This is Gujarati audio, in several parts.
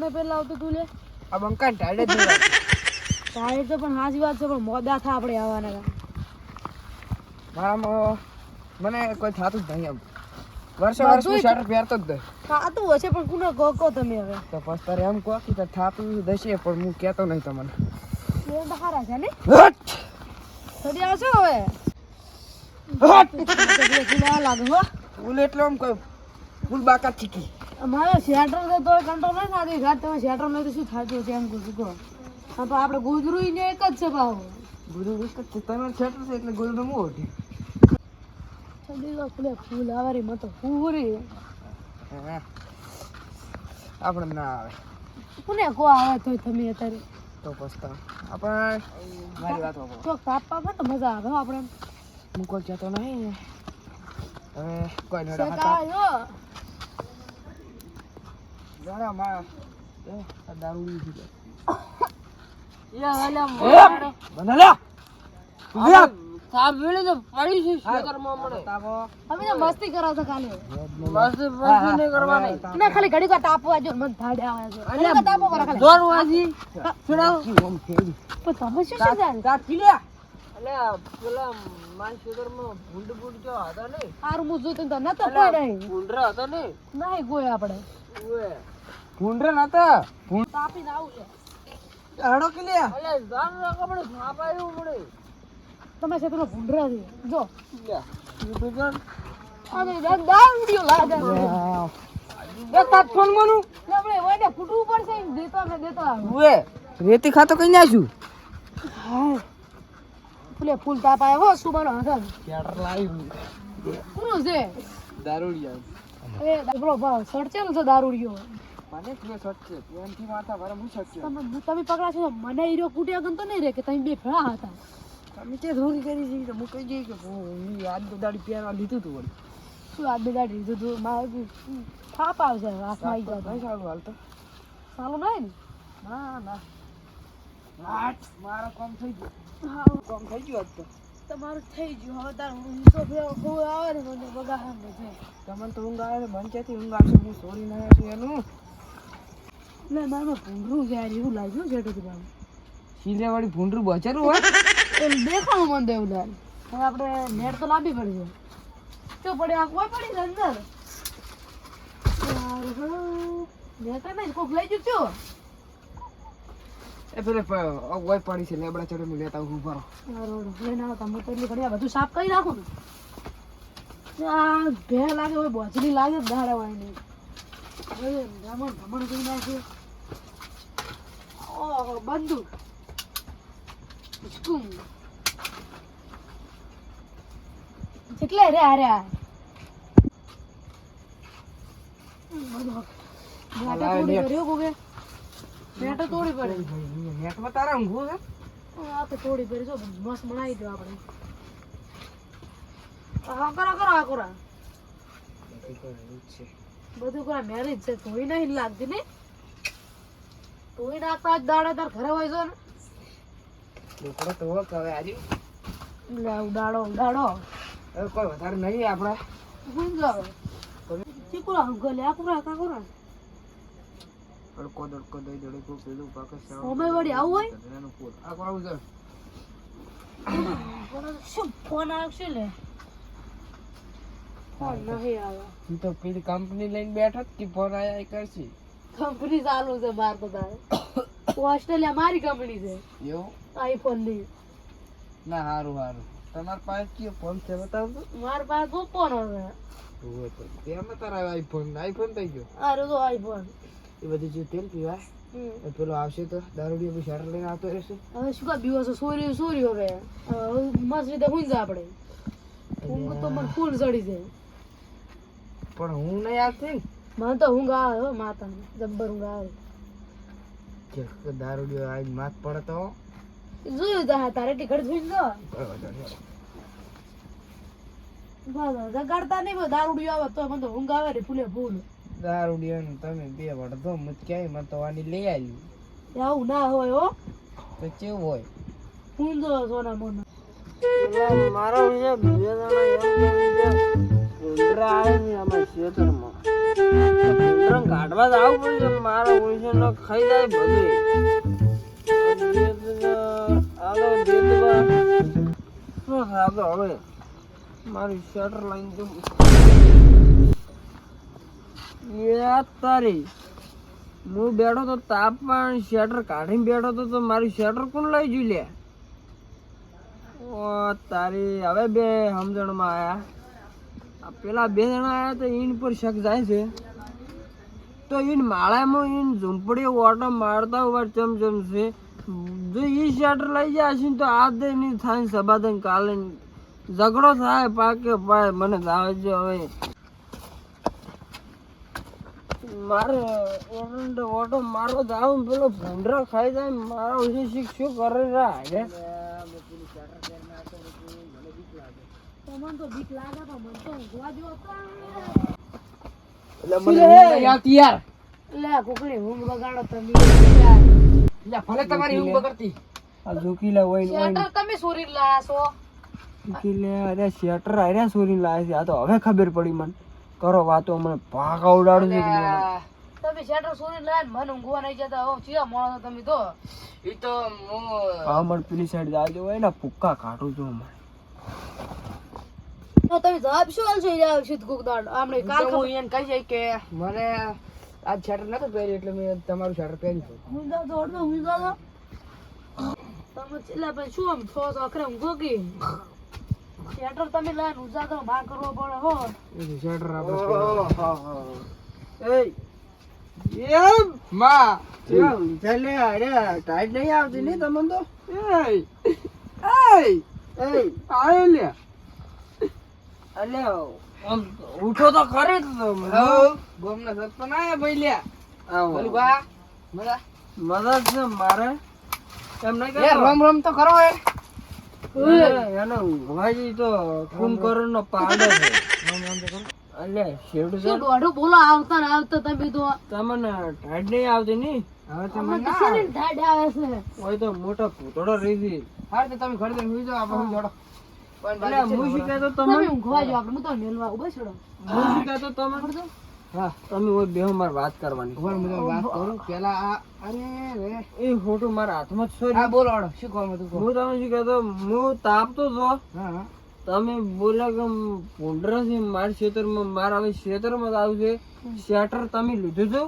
ને પેલા આવતું તું લે? આ બંકા ટાઈડ જ નહીં. તો પણ સાચી વાત છે પણ મોડા થા આપણે આવવાના મારામાં મને કોઈ થાતું જ નહીં એમ. વર્ષે વર્ષ હું શર્ટ પહેરતો જ થાતું હશે પણ કુને કહો કહો તમે હવે? તો પછી તારે એમ કહો કે થાતું દશે પણ હું કહેતો નહીં તમને. સારા છે ને! થોડી આવશો હવે? હટ! કુલા લાગે હો. ફૂલ એટલે આમ કોઈ ફૂલ બાકાત ચીકી અમારે શેટર છે તો કંટ્રોલ નહીં થતી. ઘાટ તમે શેટર નહીં તો શું થતું હશે એમ કહું છું કહો. હા તો આપણે ગુજરું ને એક જ છે ભાવ ગુજરું એક જ છે. તમે શર્ટ છે એટલે ગુજરું હું ઓઢી? ફૂલે ફૂલ આવારી મતો પૂરી આપણે ના આવે. કોને કો આવે તો તમે અત્યારે? તો પછતા આપણે મારી વાત વાપરો. તો તાપવા માં તો મજા આવે આપણે. હું કોઈ કહેતો નહીં. હવે કોઈ નડે શેકાયો જરા માં એ આ દારૂ લીધી. છે યા અલ્યા બંધા લ્યા ઊભી સાબ વેળે તો પડી છે? શેતરમાં મળે તાવો અમે તો મસ્તી કરો છો ખાલી. મસ્તી મસ્તી નહીં કરવાની. ના ખાલી ઘડી વાર તાપવા જો મન થાડે આવે છે. ઘડી વાર તાપો કરો ખાલી. જોર વાજી. છોડાવ પણ તમે શું શું જાણ કાટ કી અલ્યા પેલા માન શેતરમાં ભૂંડ ભૂંડ જો હતા ને હારું હું તો નતો કોઈ ભૂંડરા હતા ને નહીં કોઈ આપણે. ભૂંડરા નતા? ભૂંડ તાપીને આવું છે. હડો કે લે અલે જાન રાખો પણ સાપ આવ્યું પડે. તમે છે પેલો ભૂંડરા છે. જો. લ્યા બેગન અરે દા વિડિયો લાગે. બે તાત ફોન મનુ. લે આપણે ઓને ફૂટવું પડશે દેતા ને દેતા ઉએ રેતી ખાતો કઈ નાખ્યું હા ફૂલે ફૂલ તાપ આવ્યો હો સુબાનો હતો કેડર લાવી કોનું છે? દારૂડિયા. એ પેલો ભાવ ન છે દારૂડિયો. મને જ શોટ છે એનથી માથા ભરે હું શોટ છે તમે તમે પકડા છો મને હીરો કૂટ્યા ગન તો નહીં રે કે તમે બે ભેળા હતા. તમે કે ધોરી કરી છે તો હું કહી જઈ કે હું આજ તો દાડી પહેરવા લીધું તું શું આ બેદા લીધું તું? મારે થાપ આવશે હાથ આવી જાય ભાઈ સારું હાલ તો. સારું નહીં ના? ના આઠ મારો કામ થઈ ગયો. હા. કામ થઈ ગયું આજ તો. તમારું થઈ ગયું. હવે તાર હું તો ફેર હું આવે ને મને બગા મને તમને તો ઊંઘ આવે મન ક્યાંથી ઊંઘ આવશે? હું સોરી ના છું એનું. એટલે મારે ભૂંડરું છે એવું લાગ્યું છે તો ભાઈ સીલે વાળી ભૂંડરું બચેલું હોય? એમ દેખાવું મને દેવું લાલ હવે આપણે નેટ તો લાંબી પડશે તો પડે આ કોઈ પડી છે અંદર? યાર નહીં કોક લઈ જજો એ પેલે ઓય પડી છે લેબડા ચડે હું લેતા આવું ભરો લઈને આવતા હું તો એટલી ઘડી બધું સાફ કરી નાખું ને. આ ભે લાગે હોય લાગે દાડા વાય નહીં રમણ કરી નાખ્યું ઓહો બંદૂક સ્કૂમ કેટલે રે અરે તોડી પડી જો મસ્ત બનાવી દો આપણે આ કરો કરો આ કરો બધું કરા મેરેજ છે તોય નહીં લાગતી ને તોય નાખતા જ દાડા તાર ઘરે હોય છો ને. છોકરો તો હવે આજે. લે ઉડાડો ઉડાડો. હવે કોઈ વધારે નહીં આપણે ભૂલ જાવ ચીકુરા ગલે આકુરા કાકુરા અડકો દડકો દઈ દડે કો પેલું પાકે સાવ ઓમે વડી આવું હોય? એનું ફૂલ આ કોણ છે? શું ફોન આવશે લે? ફોન નહીં આવે. તું તો પેલી કંપની લઈને બેઠો કે ફોન આયા કરશી. કંપની ચાલુ છે બાર બધા ઓસ્ટ્રેલિયા મારી કંપની છે. એવું? આઈફોનની. ના સારું સારું તમારા પાસે કયો ફોન છે બતાવજો. મારા પાસે ઓપ્પો નો છે. ઓહો તો તેમાં તારા આઈફોન આઈફોન થઈ ગયો. અરે તો આઈફોન એ બધું જે તેલ પીવાય પેલો આવશે તો દારૂડિયો બી શટર લઈને આવતો રહેશે. હવે શું કા બીવો છે સોરી સોરી હવે. હવે મસ્ત રીતે હુઈ જા આપણે ઊંઘ તો મને ફૂલ ચડી જાય. પણ હું નહીં આવતી મને તો ઊંઘ આવે હો માતા જબ્બર ઊંઘ આવે. કે દારૂડિયો આવીને માથ પડતો જોયું તા તારે ટિકટ જોઈને જો. બસ જગાડતા નહીં દારૂડિયો આવે તો મને તો ઊંઘ આવે રે ફૂલે ફૂલ. દારૂડિયો ને તમે બે વડધો મત ક્યાંય મને તો આની લઈ આવી આવું ના હોય હો. તો કેવું હોય? ઊંધો સોના મોના. મારો બીજા બીજા જણા ઉંદરા આવે ને આમાં ખેતરમાં રંગ કાઢવા આવું પડશે મારા ઓળશે ખાઈ જાય બધું આગળ દેતવા શું હવે? મારી શટર લાઈન યાર તારી. હું બેઠો તો તાપમાં શટર કાઢીને બેઠો તો તો મારી શટર કોણ લઈ જઈ લે? ઓ તારી, હવે બે સમજણમાં આયા. પેલા બે જણા આયા તો ઈન પર શક જાય છે. તો ઈન માળામાં ઈન ઝૂંપડી ઓટો મારતા ઉપર ચમચમ છે. જો ઈ શટર લઈ જાય છે ને તો આ દે નહીં થાય સબાધન કાલે ઝઘડો થાય પાકે ભાઈ મને દાવજો હવે. મારે ઓરંડો ઓટો મારો દાવ પેલો ભૂંડરો ખાઈ જાય મારો શીખ શું કરે રહ્યા હારે તો બીક લાગે પણ મને તો ઊંઘવા દ્યો તો. યાર લે કોકની ઊંઘ બગાડો તમે યાર. ભલે તમારી ઊંઘ બગડતી. આ ઝુકીલા હોય ને શેટર તમે સોરી લાયા છો? ઝુકીલા અરે શેટર અરે સોરી લાવે છે. આ તો હવે ખબર પડી મને. કરો વાતો મને ભાગ ઉડાડું છે મને. તમે શેટર સોરી લાયા મને ઊંઘવા નઈ જતા. હો ચિયા મોણો તમે તો. ઈ તો હું હા મને પેલી સાઈડ જાજો હોય ને પુક્કા કાઢું છું મને તો તમે જવાબ શું આલશો? એ આવશે કોક દાડ આમણે કાલ હું એને કહી જાય કે મને આજ શટર નતું પહેર્યું એટલે મેં તમારું શટર પહેર્યું છે હું તો દોડ હું તો તમે છેલ્લા ભાઈ શું આમ છો? અખરે ગોગી શેટર તમે લાયા ને ઉજાગરો બહાર કરવો પડે હો. શટર એ એમ? માં! ચાલે અરે ટાઈટ નહીં આવતી નહીં તમને તો? એય એય એ આયો આમ ઉઠો તો કરે તો ગોમના સરપંચ આયા ભાઈ લે આવો. બા. મજા? મદદ છે મારે. એમ નહીં કે રમ રમ તો કરો એ. એને- ઊંઘવાજી તો કુંભકર્ણનો પાડો છે. અલે શેવડું છે શું દોઢું બોલો આવતા ને આવતા તમે તો. તમને ઢાડ નહીં આવતી ની? હવે તો અમને મને તો ના. શેની ઢાઢ આવે છે. ઓય તો મોટો પૂતળો રહી છે હા તો તમે ઘડી દઈને સુઈ જાઓ આપણે જોડો વાત કરવાની ખબર હું તમને વાત કરું. પેલા અરે એ ફોટો મારા હાથમાં જ બોલો શું કહો હું તમને શું કહેતો હું તાપતો છો હા હા. તમે બોલ્યા કે પૂંડરા છે મારા મારા હવે ખેતરમાં જ આવ્યું છે. શેટર તમે લીધું હતું?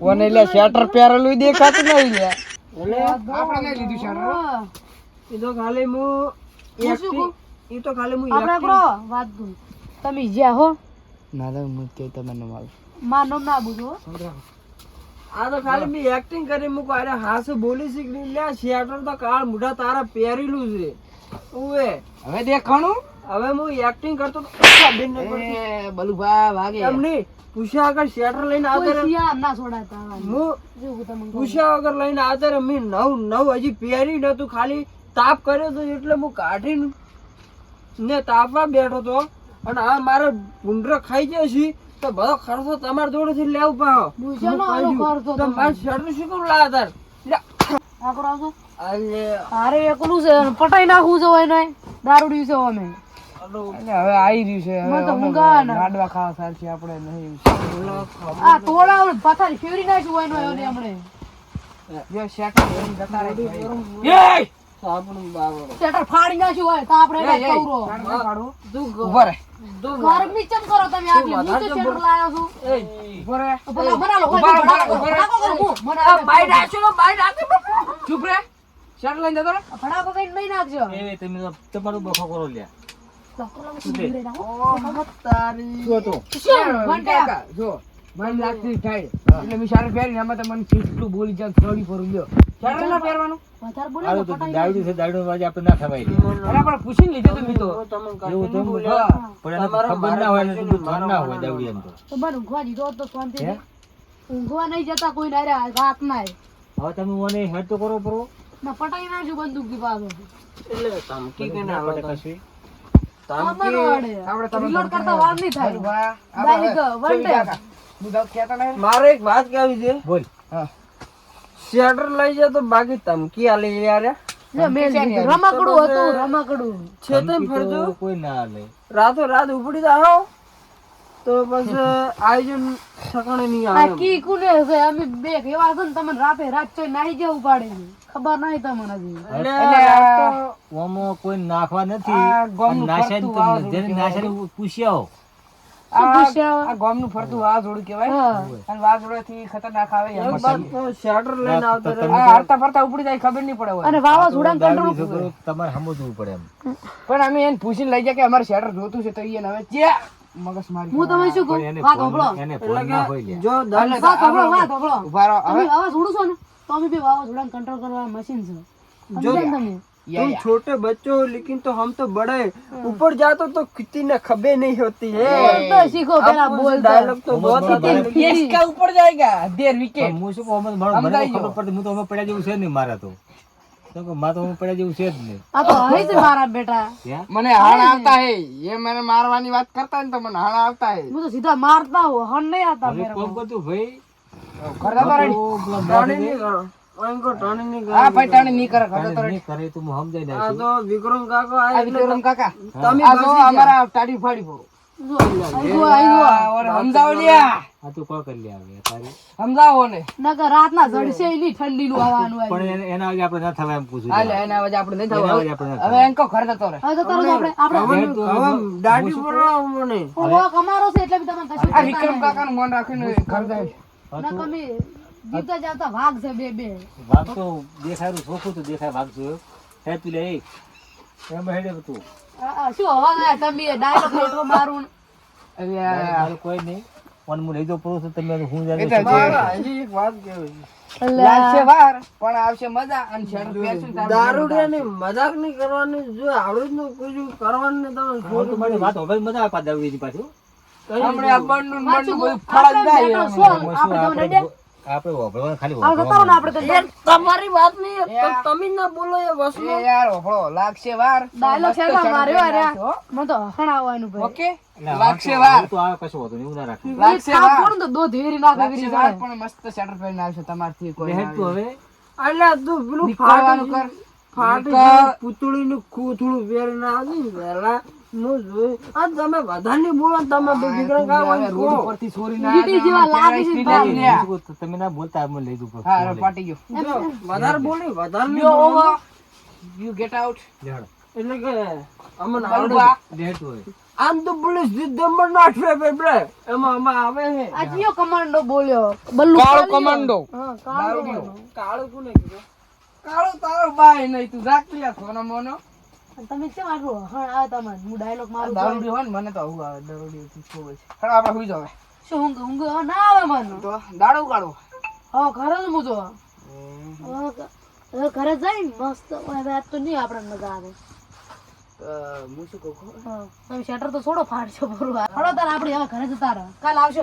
ઓને એટલે શેટર પહેરેલું દેખાતું નહીં લે આપણે લીધું શટર હા. એ તો ખાલી હું હું શું એ તો ખાલી હું આપણે કરો વાત કરું. તમે જ્યાં હો. ના તો હું કે તમને માલ માર. નામ ના બુજો આ તો ખાલી મેં એક્ટિંગ કરી મૂકો. અરે હાસુ બોલી શીખી લે શેટર તો કાળ મુઢા તારા પહેરેલું છે ઉવે હવે દેખાણું? હવે હું એક્ટિંગ કરતો બલુભા વાગે. પૂછ્યા આગળ શેટર લઈને આવતા. ના છોડાતા હું. પૂછ્યા વગર લઈને આવતા. મેં નવ નવ હજી પહેરી નતું. ખાલી તાપ કર્યો તો એટલે હું કાઢીને ને તાપવા બેઠો તો અને આ મારે ભૂંડરો ખાઈ ગયો છે તો બધો ખર્ચો તમારા જોડેથી લેવું પાહો તો મારે શેટર શું કરું લાવ્યા તાર હારે એકલું છે પટાઈ નાખવું છે હોય ને દારૂડિયું છે અમે હવે આવી રહ્યું છે લાડવા ખાવા સારથી આપણે નહીં આ તોડા પથારી ફેરવી નાખ્યું હોય હમણે બાવળો. ફાડી નાખ્યું હોય તો આપણે એને એય, એય, કવરો. કાઢ કાઢું. તું ગ- ઊભો રહે. ગરમી ચમ કરો તમે આટલી હું તો વધારે લાયો છું. ઊભો રહે. ભલા ભડાકો કરો, મને બાઈ બાઈ. ચૂપ લઈને જતો ભડાકો કઈ નાખજો. તારી. જો. મને લાગતી થાય. એટલે મેં શેટર પહેરીને એમાં તો મને કેટલું બોલી જાય થોડી પર લ્યો. શેટર ના પહેરવાનું. વધારે બોલે ને પટાઈ નાખ્યું. અરે પણ પૂછીને લીધું તું. મેં તો તમે તો તો. મને ઊંઘવા દીધો તો શાંતિથી. ઊંઘવા નહીં જતા કોઈ ના રે રાત ના ના પટાઈ નાખ્યું બંદૂકથી પાછો. એટલે ધમકી કેને આલો તમે? અમારો આપણે તમે Reload કરતા વાર નહીં થાય. બલુભા, Direct મારે એક વાત કહેવી છે. બોલ. હા. શેટર લઈ જાય તો બાકી ધમકી આલી યાર. રમકડું હતું રમકડું. છે તો ફરજો રાતો રાત ઉપડી જાઓ. તો પછી આયોજન સકણે નહીં આવે કી કુને છે? અમે બે કેવા છો ને તમને રાતે રાત ચોય નાહી જવું પડે ખબર નહીં તમને હજી. એટલે ઓમાં કોઈ નાખવા નથી. નાશાની તો જેને નાશન પૂછ્યા? આ ગામનું ફરતું વાવાઝોડું કહેવાય. અને વાવાઝોડાથી ખતરનાક આવે એમ. એક બાદ તો શેટર લઈને આવતો હરતા ફરતા ઉપડી જાય ખબર નહીં પડે અને વાવાઝોડાને કંટ્રોલ તમારે સમજવું પડે એમ. પણ અમે એને પૂછીને લઈ જાય કે અમારે શેટર જોતું છે તો એને હવે જે મગજ મારી હું તમે શું કહું? વાત સાંભળો. એટલે કે જો વાત સાંભળો વાત સાંભળો. ઊભા રહો તમે હવે. વાવાઝોડું છો ને તો અમે બી વાવાઝોડાને કંટ્રોલ કરવા મશીન છે. જો તમે? યા, तुम યા. छोटे बच्चे हो लेकिन तो हम तो बड़े ऊपर जाते तो कितनी न खबे नहीं होती है બોલતો શીખો પેલા आपको બોલતો डायलॉग तो बहुत आता है ये इसका ऊपर जाएगा देर विकेट પણ હું શું કહું, અમે- મને- મને સમજાઈ તો ખબર પડતી હું તો અમે પડ્યા જેવું છે જ નહીં મારા તો કેમ કે મારે તો અમે પડ્યા જેવું છે જ નહીં આ તો હઈ છે મારા બેટા ત્યાં મને હાણ આવતા હે ये मैंने મારવાની વાત કરતા ને તો મને હાણ આવતા હે હું તો સીધા મારતા હું હન નહીં આતા હવે મેરે કોમ કો કરતું ભાઈ કરતા તો રેડી રાત ના ની હા ભાઈ ટાણી ની કરે ખબર તો ની કરે તું સમજાઈ વિક્રમ કાકો આ વિક્રમ કાકા. નું. મન. રાખીને ખરીદાય જીવતા જાવતા વાઘ છે બે બે. વાઘ તો દેખાય ચોખ્ખું તો દેખાય વાઘ જોયો હે લે એમ હેડે તું શું હવા તમે ડાયરેક્ટ એટલો મારું એટલે કોઈ નહીં. પણ હું લઈ દો પૂરું છું તમે હું જાણે? હજી એક વાત કેવી લાગશે વાર પણ આવશે મજા અને ને દારૂડિયાની મજાક નહીં કરવાની જો આવડું જ ન કરવાનું ને તમે તો મારી વાત હવે મજા આપવા પાછા પાછું? હમણાં આ બળનું ને પાછું બળનું બધું ફળ જાય આપણે તમને? આપણે વાપરવાનું ખાલી રહો ને આપણે તો તમારી વાત નહીં તો તમે ના બોલો એ વસ્તુ એ યાર ઓફળો લાગશે વાર. ડાયલોગ છે માર્યો અરે? મને તો હણાવવાનું ભાઈ. ઓકે? લાગશે વાર. તો આ કશું હોતું નહીં ઉના ના લાગશે વાર. કોણ તો દો ધીરી ના કરી વાર પણ મસ્ત શેટર પહેરીને આવશે તમારથી કોઈ લે તો હવે? એટલે તું પેલું ફાડવાનું કર. ફાટી નીકળ. પૂતળી નું ખૂથળું વેર ના ને વહેલા હું જોઈ આ તમે ની બોલો તમે બે રોડ જેવા લાગે છે તમે બોલતા અમે લઈ દઉં હા પાટી ગયો. વધારે બોલી વધારે નહીં યુ બોલો. ઓવર યુ ગેટ આઉટ એટલે કે અમને આવડે બળવા લે હેડ તું હવે. આમ તો પોલીસ નંબર ના બે એમાં અમે આવે છે. આ કયો કમાન્ડો બોલ્યો? બલ્લુ કાળો કમાન્ડો. હા, કાળો દારૂડિયો. કોને કીધો? કાળો તારો બાય નહીં તું રાખ લ્યા સોનો મોનો તમે કેમ આટલું હણ આવે તમારે? હું ડાયલોગ મારું તો. દારૂડી હોય ને મને તો આવું આવે દારૂડી ખૂબ જ હવે આપણે સુઈ જાવ શું ઊંઘ ઊંઘ ના આવે મને. તો દાડો કાઢો હા ઘરે જ હું જો ઘરે જઈ મસ્ત હવે તો નહીં આપણે મજા આવે. હું શું કહું તમે શેટર તો છોડો ફાડશો પૂરું. હળો તાર આપણે હવે ઘરે જતા રહો. કાલ આવશે